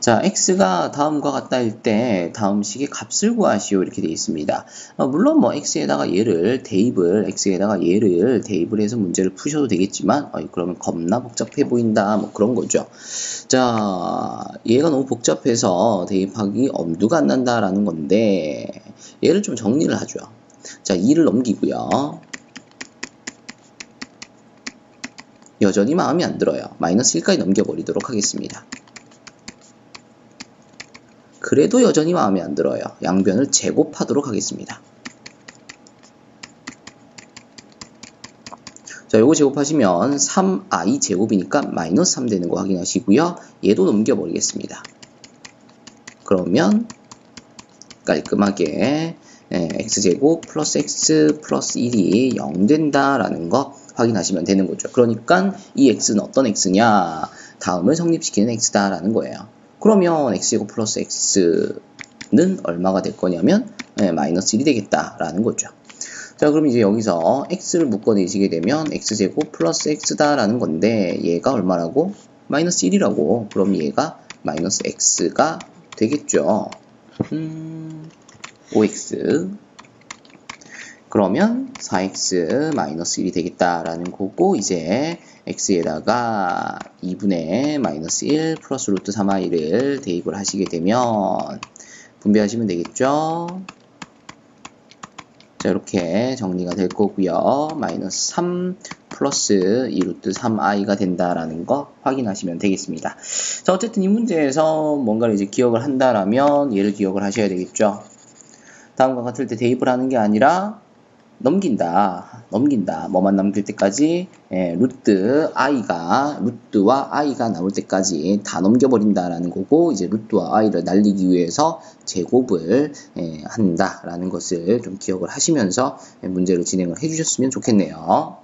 자, x가 다음과 같다 할때 다음 식의 값을 구하시오 이렇게 되어 있습니다. 어, 물론 뭐 x에다가 얘를 대입을 x에다가 얘를 대입을 해서 문제를 푸셔도 되겠지만 어, 그러면 겁나 복잡해 보인다 뭐 그런 거죠. 자, 얘가 너무 복잡해서 대입하기 엄두가 안 난다라는 건데 얘를 좀 정리를 하죠. 자, 2를 넘기고요. 여전히 마음에 안 들어요. 마이너스 1까지 넘겨버리도록 하겠습니다. 그래도 여전히 마음에 안 들어요. 양변을 제곱하도록 하겠습니다. 자, 요거 제곱하시면 3i 제곱이니까 마이너스 3 되는 거 확인하시고요. 얘도 넘겨버리겠습니다. 그러면 깔끔하게 예, x제곱 플러스 x 플러스 1이 0 된다라는 거 확인하시면 되는 거죠. 그러니까 이 x는 어떤 x냐? 다음을 성립시키는 x다라는 거예요. 그러면 x제곱 플러스 x는 얼마가 될 거냐면 네, 마이너스 1이 되겠다라는 거죠. 자 그럼 이제 여기서 x를 묶어내시게 되면 x제곱 플러스 x다라는 건데 얘가 얼마라고? 마이너스 1이라고 그럼 얘가 마이너스 x가 되겠죠. 음, 5x 그러면 4x 마이너스 1이 되겠다라는 거고 이제 x에다가 2분의 마이너스 1 플러스 루트 3i를 대입을 하시게 되면 분배하시면 되겠죠. 자 이렇게 정리가 될 거고요. 마이너스 3 플러스 2 루트 3i가 된다라는 거 확인하시면 되겠습니다. 자 어쨌든 이 문제에서 뭔가를 이제 기억을 한다라면 얘를 기억을 하셔야 되겠죠. 다음과 같을 때 대입을 하는 게 아니라 넘긴다. 넘긴다. 뭐만 남길 때까지 예, 루트 i가 루트와 i가 나올 때까지 다 넘겨버린다라는 거고 이제 루트와 i를 날리기 위해서 제곱을 예, 한다라는 것을 좀 기억을 하시면서 문제를 진행을 해주셨으면 좋겠네요.